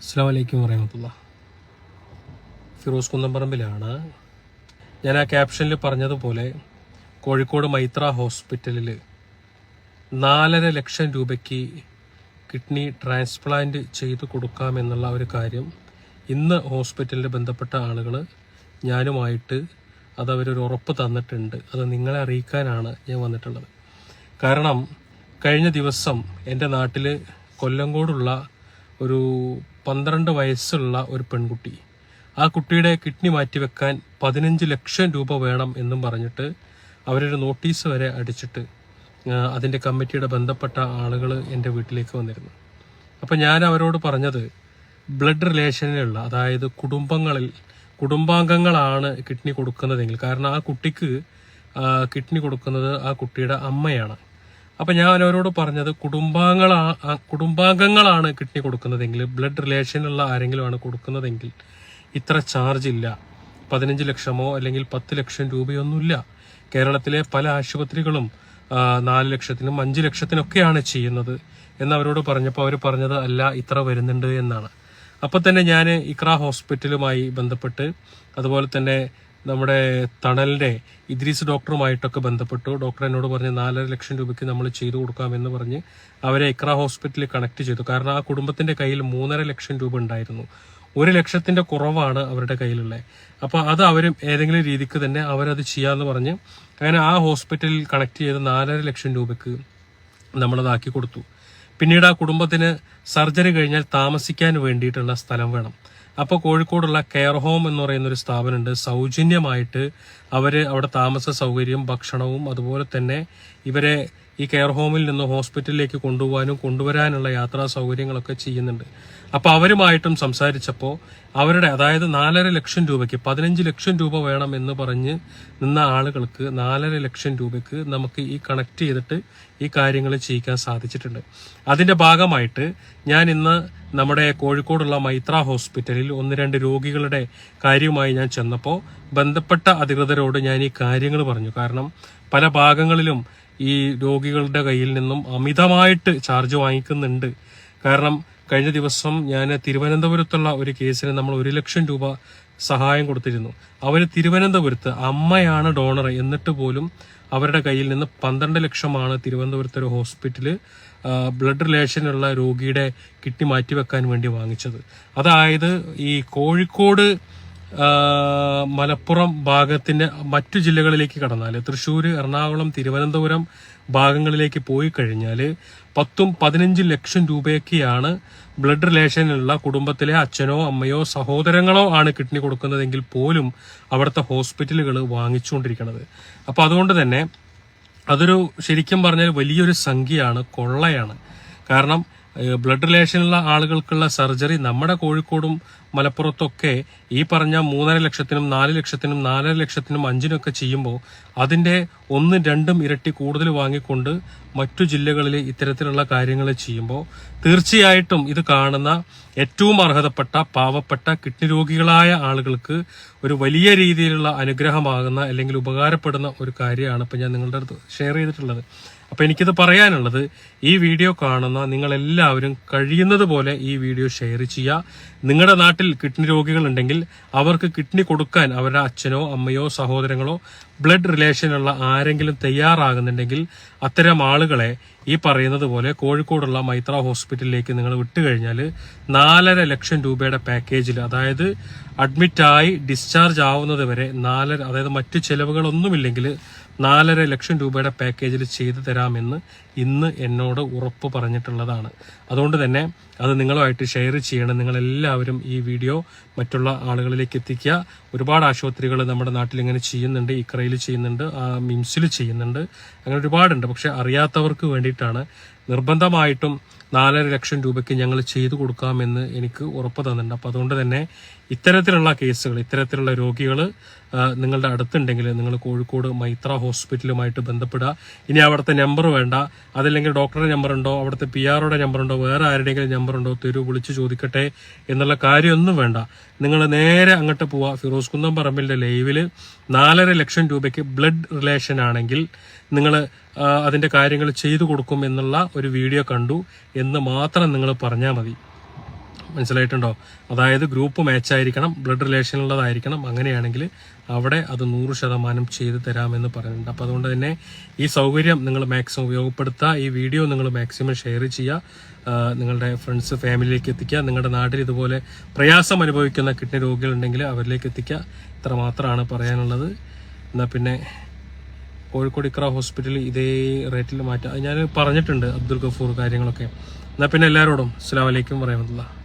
അസ്സാം വറഹമത്തുള്ള ഫിറോസ് കുന്നംപറമ്പിലാണ്. ഞാൻ ആ ക്യാപ്ഷനിൽ പറഞ്ഞതുപോലെ കോഴിക്കോട് മൈത്ര ഹോസ്പിറ്റലിൽ നാലര ലക്ഷം രൂപയ്ക്ക് കിഡ്നി ട്രാൻസ്പ്ലാന്റ് ചെയ്തു കൊടുക്കാമെന്നുള്ള ഒരു കാര്യം ഇന്ന് ഹോസ്പിറ്റലിൽ ബന്ധപ്പെട്ട ആളുകൾ ഞാനുമായിട്ട് അത് അവരൊരു ഉറപ്പ് തന്നിട്ടുണ്ട്. അത് നിങ്ങളെ അറിയിക്കാനാണ് ഞാൻ വന്നിട്ടുള്ളത്. കാരണം കഴിഞ്ഞ ദിവസം എന്റെ നാട്ടിൽ കൊല്ലങ്കോടുള്ള ഒരു പന്ത്രണ്ട് വയസ്സുള്ള ഒരു പെൺകുട്ടി. ആ കുട്ടിയുടെ കിഡ്നി മാറ്റിവെക്കാൻ പതിനഞ്ച് ലക്ഷം രൂപ വേണം എന്നും പറഞ്ഞിട്ട് അവരൊരു നോട്ടീസ് വരെ അടിച്ചിട്ട് അതിന്റെ കമ്മിറ്റിയുടെ ബന്ധപ്പെട്ട ആളുകൾ എന്റെ വീട്ടിലേക്ക് വന്നിരുന്നു. അപ്പോൾ ഞാൻ അവരോട് പറഞ്ഞത് ബ്ലഡ് റിലേഷനിലുള്ള അതായത് കുടുംബങ്ങളിൽ കുടുംബാംഗങ്ങളാണ് കിഡ്നി കൊടുക്കുന്നതെങ്കിൽ കാരണം ആ കുട്ടിക്ക് കിഡ്നി കൊടുക്കുന്നത് ആ കുട്ടിയുടെ അമ്മയാണ്. അപ്പൊ ഞാൻ അവരോട് പറഞ്ഞത് കുടുംബാംഗങ്ങളാ കുടുംബാംഗങ്ങളാണ് കിഡ്നി കൊടുക്കുന്നതെങ്കിൽ ബ്ലഡ് റിലേഷനുള്ള ആരെങ്കിലും ആണ് കൊടുക്കുന്നതെങ്കിൽ ഇത്ര ചാർജ് ഇല്ല. പതിനഞ്ച് ലക്ഷമോ അല്ലെങ്കിൽ പത്ത് ലക്ഷം രൂപയൊന്നുമില്ല. കേരളത്തിലെ പല ആശുപത്രികളും നാല് ലക്ഷത്തിനും അഞ്ച് ലക്ഷത്തിനൊക്കെയാണ് ചെയ്യുന്നത് എന്ന് അവരോട് പറഞ്ഞപ്പോൾ അവർ പറഞ്ഞത് അല്ല ഇത്ര വരുന്നുണ്ട് എന്നാണ്. അപ്പോൾ തന്നെ ഞാൻ ഇക്ര ഹോസ്പിറ്റലുമായി ബന്ധപ്പെട്ട് അതുപോലെ തന്നെ നമ്മുടെ തണലിന്റെ ഇദ്രീസ് ഡോക്ടറുമായിട്ടൊക്കെ ബന്ധപ്പെട്ടു. ഡോക്ടർ എന്നോട് പറഞ്ഞ് നാലര ലക്ഷം രൂപയ്ക്ക് നമ്മൾ ചെയ്തു കൊടുക്കാമെന്ന് പറഞ്ഞ് അവരെ ഇക്ര ഹോസ്പിറ്റലിൽ കണക്ട് ചെയ്തു. കാരണം ആ കുടുംബത്തിന്റെ കയ്യിൽ മൂന്നര ലക്ഷം രൂപ ഉണ്ടായിരുന്നു. ഒരു ലക്ഷത്തിന്റെ കുറവാണ് അവരുടെ കയ്യിലുള്ളത്. അപ്പോൾ അത് അവരും ഏതെങ്കിലും രീതിക്ക് തന്നെ അവരത് ചെയ്യാമെന്ന് പറഞ്ഞ് അങ്ങനെ ആ ഹോസ്പിറ്റലിൽ കണക്ട് ചെയ്ത് നാലര ലക്ഷം രൂപയ്ക്ക് നമ്മളതാക്കി കൊടുത്തു. പിന്നീട് ആ കുടുംബത്തിന് സർജറി കഴിഞ്ഞാൽ താമസിക്കാൻ വേണ്ടിയിട്ടുള്ള സ്ഥലം വേണം. അപ്പോൾ കോഴിക്കോടുള്ള കെയർ ഹോം എന്ന് പറയുന്ന ഒരു സ്ഥാപനമുണ്ട്. സൗജന്യമായിട്ട് അവർ അവിടെ താമസ സൗകര്യം ഭക്ഷണവും അതുപോലെ തന്നെ ഇവരെ ഈ കെയർ ഹോമിൽ നിന്ന് ഹോസ്പിറ്റലിലേക്ക് കൊണ്ടുപോകാനും കൊണ്ടുവരാനുള്ള യാത്രാ സൗകര്യങ്ങളൊക്കെ ചെയ്യുന്നുണ്ട്. അപ്പോൾ അവരുമായിട്ടും സംസാരിച്ചപ്പോൾ അവരുടെ അതായത് നാലര ലക്ഷം രൂപയ്ക്ക് പതിനഞ്ച് ലക്ഷം രൂപ വേണം എന്ന് പറഞ്ഞ് നിന്ന ആളുകൾക്ക് നാലര ലക്ഷം രൂപയ്ക്ക് നമുക്ക് ഈ കണക്ട് ചെയ്തിട്ട് ഈ കാര്യങ്ങൾ ചെയ്യിക്കാൻ സാധിച്ചിട്ടുണ്ട്. അതിന്റെ ഭാഗമായിട്ട് ഞാൻ ഇന്ന് നമ്മുടെ കോഴിക്കോടുള്ള മൈത്ര ഹോസ്പിറ്റലിൽ ഒന്ന് രണ്ട് രോഗികളുടെ കാര്യവുമായി ഞാൻ ചെന്നപ്പോൾ ബന്ധപ്പെട്ട അധികൃതരോട് ഞാൻ ഈ കാര്യങ്ങൾ പറഞ്ഞു. കാരണം പല ഭാഗങ്ങളിലും ഈ രോഗികളുടെ കയ്യിൽ നിന്നും അമിതമായിട്ട് ചാർജ് വാങ്ങിക്കുന്നുണ്ട്. കാരണം കഴിഞ്ഞ ദിവസം ഞാൻ തിരുവനന്തപുരത്തുള്ള ഒരു കേസിന് നമ്മൾ ഒരു ലക്ഷം രൂപ സഹായം കൊടുത്തിരുന്നു. അവർ തിരുവനന്തപുരത്ത് അമ്മയാണ് ഡോണർ എന്നിട്ട് പോലും അവരുടെ കയ്യിൽ നിന്ന് പന്ത്രണ്ട് ലക്ഷമാണ് തിരുവനന്തപുരത്തെ ഒരു ഹോസ്പിറ്റൽ ആ, ബ്ലഡ് റിലേഷനുള്ള രോഗിയുടെ കിഡ്നി മാറ്റിവെക്കാൻ വേണ്ടി വാങ്ങിച്ചത്. അതായത് ഈ കോഴിക്കോട് മലപ്പുറം ഭാഗത്തിന്റെ മറ്റു ജില്ലകളിലേക്ക് കടന്നാൽ തൃശ്ശൂർ എറണാകുളം തിരുവനന്തപുരം ഭാഗങ്ങളിലേക്ക് പോയി കഴിഞ്ഞാൽ പത്തും പതിനഞ്ചും ലക്ഷം രൂപയൊക്കെയാണ് ബ്ലഡ് റിലേഷനിലുള്ള കുടുംബത്തിലെ അച്ഛനോ അമ്മയോ സഹോദരങ്ങളോ ആണ് കിഡ്നി കൊടുക്കുന്നതെങ്കിൽ പോലും അവിടുത്തെ ഹോസ്പിറ്റലുകൾ വാങ്ങിച്ചുകൊണ്ടിരിക്കുന്നത് അപ്പോൾ അതുകൊണ്ട് തന്നെ അതൊരു ശരിക്കും പറഞ്ഞാൽ വലിയൊരു സംഖ്യയാണ് കൊള്ളയാണ്. കാരണം ബ്ലഡ് റിലേഷനുള്ള ആളുകൾക്കുള്ള സർജറി നമ്മുടെ കോഴിക്കോടും മലപ്പുറത്തൊക്കെ ഈ പറഞ്ഞ മൂന്നര ലക്ഷത്തിനും നാല് ലക്ഷത്തിനും നാലര ലക്ഷത്തിനും അഞ്ചിനൊക്കെ ചെയ്യുമ്പോൾ അതിന്റെ ഒന്നും രണ്ടും ഇരട്ടി കൂടുതൽ വാങ്ങിക്കൊണ്ട് മറ്റു ജില്ലകളിൽ ഇത്തരത്തിലുള്ള കാര്യങ്ങൾ ചെയ്യുമ്പോൾ തീർച്ചയായിട്ടും ഇത് കാണുന്ന ഏറ്റവും അർഹതപ്പെട്ട പാവപ്പെട്ട കിഡ്നി രോഗികളായ ആളുകൾക്ക് ഒരു വലിയ രീതിയിലുള്ള അനുഗ്രഹമാകുന്ന അല്ലെങ്കിൽ ഉപകാരപ്പെടുന്ന ഒരു കാര്യമാണ് ഇപ്പം ഞാൻ നിങ്ങളുടെ അടുത്ത് ഷെയർ ചെയ്തിട്ടുള്ളത്. അപ്പം എനിക്കിത് പറയാനുള്ളത് ഈ വീഡിയോ കാണുന്ന നിങ്ങളെല്ലാവരും കഴിയുന്നത് പോലെ ഈ വീഡിയോ ഷെയർ ചെയ്യുക. നിങ്ങളുടെ നാട്ടിൽ കിഡ്നി രോഗികൾ ഉണ്ടെങ്കിൽ അവർക്ക് കിഡ്നി കൊടുക്കാൻ അവരുടെ അച്ഛനോ അമ്മയോ സഹോദരങ്ങളോ ബ്ലഡ് റിലേഷനുള്ള ആരെങ്കിലും തയ്യാറാകുന്നുണ്ടെങ്കിൽ അത്തരം ആളുകളെ ഈ പറയുന്നത് പോലെ കോഴിക്കോടുള്ള മൈത്ര ഹോസ്പിറ്റലിലേക്ക് നിങ്ങൾ വിട്ടുകഴിഞ്ഞാൽ നാലര ലക്ഷം രൂപയുടെ പാക്കേജിൽ അതായത് അഡ്മിറ്റായി ഡിസ്ചാർജ് ആവുന്നത് വരെ നാലര അതായത് മറ്റു ചെലവുകളൊന്നുമില്ലെങ്കിൽ നാലര ലക്ഷം രൂപയുടെ പാക്കേജിൽ ചെയ്തു തരാമെന്ന് ഇന്ന് എന്നോട് ഉറപ്പ് പറഞ്ഞിട്ടുള്ളതാണ്. അതുകൊണ്ട് തന്നെ അത് നിങ്ങളുമായിട്ട് ഷെയർ ചെയ്യണം. നിങ്ങളെല്ലാവരും ഈ വീഡിയോ മറ്റുള്ള ആളുകളിലേക്ക് എത്തിക്കുക. ഒരുപാട് ആശുപത്രികൾ നമ്മുടെ നാട്ടിൽ ഇങ്ങനെ ചെയ്യുന്നുണ്ട് ഇക്രയിൽ ചെയ്യുന്നുണ്ട് മിംസിൽ ചെയ്യുന്നുണ്ട്. അങ്ങനെ ഒരുപാടുണ്ട്. പക്ഷെ അറിയാത്തവർക്ക് വേണ്ടിയിട്ടാണ് നിർബന്ധമായിട്ടും നാലര ലക്ഷം രൂപയ്ക്ക് ഞങ്ങൾ ചെയ്തു കൊടുക്കാമെന്ന് എനിക്ക് ഉറപ്പ് തന്നിട്ടുണ്ട്. അപ്പോൾ അതുകൊണ്ട് തന്നെ ഇത്തരത്തിലുള്ള കേസുകൾ ഇത്തരത്തിലുള്ള രോഗികൾ നിങ്ങളുടെ അടുത്തുണ്ടെങ്കിൽ നിങ്ങൾ കോഴിക്കോട് മൈത്ര ഹോസ്പിറ്റലുമായിട്ട് ബന്ധപ്പെടുക. ഇനി അവിടുത്തെ നമ്പർ വേണ്ട. അതല്ലെങ്കിൽ ഡോക്ടറുടെ നമ്പർ ഉണ്ടോ അവിടുത്തെ പി ആറുടെ നമ്പർ ഉണ്ടോ വേറെ ആരുടെയെങ്കിലും നമ്പർ ഉണ്ടോ തരൂ വിളിച്ച് ചോദിക്കട്ടെ എന്നുള്ള കാര്യമൊന്നും വേണ്ട. നിങ്ങൾ നേരെ അങ്ങോട്ട് പോവുക ഫിറോസ് കുന്നം പറമ്പിലിന്റെ ലൈവിൽ നാലര ലക്ഷം രൂപയ്ക്ക് ബ്ലഡ് റിലേഷൻ ആണെങ്കിൽ നിങ്ങൾ അതിന്റെ കാര്യങ്ങൾ ചെയ്തു കൊടുക്കും എന്നുള്ള ഒരു വീഡിയോ കണ്ടു എന്ന് മാത്രം നിങ്ങൾ പറഞ്ഞാൽ മതി. മനസ്സിലായിട്ടുണ്ടോ? അതായത് ഗ്രൂപ്പ് മാച്ച് ആയിരിക്കണം ബ്ലഡ് റിലേഷൻ ഉള്ളതായിരിക്കണം അങ്ങനെയാണെങ്കിൽ അവിടെ അത് നൂറ് ശതമാനം ചെയ്തു തരാമെന്ന് പറയുന്നുണ്ട് അപ്പോൾ അതുകൊണ്ട് തന്നെ ഈ സൗകര്യം നിങ്ങൾ മാക്സിമം ഉപയോഗപ്പെടുത്തുക ഈ വീഡിയോ നിങ്ങൾ മാക്സിമം ഷെയർ ചെയ്യുക നിങ്ങളുടെ ഫ്രണ്ട്സ് ഫാമിലിയിലേക്ക് എത്തിക്കുക നിങ്ങളുടെ നാട്ടിൽ ഇതുപോലെ പ്രയാസം അനുഭവിക്കുന്ന കിഡ്നി രോഗികളുണ്ടെങ്കിൽ അവരിലേക്ക് എത്തിക്കുക. ഇത്ര മാത്രമാണ് പറയാനുള്ളത്. എന്നാൽ പിന്നെ കോഴിക്കോട് ഇക്ര ഹോസ്പിറ്റലിൽ ഇതേ റേറ്റിൽ മാറ്റാം. ഞാൻ പറഞ്ഞിട്ടുണ്ട് അബ്ദുൽ ഗഫൂർ കാര്യങ്ങളൊക്കെ. എന്നാൽ പിന്നെ എല്ലാവരോടും അസ്സാം വലൈക്കും വരഹമുല്ല